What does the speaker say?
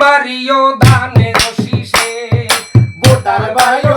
Mario ধানের শীষে voter ভাইও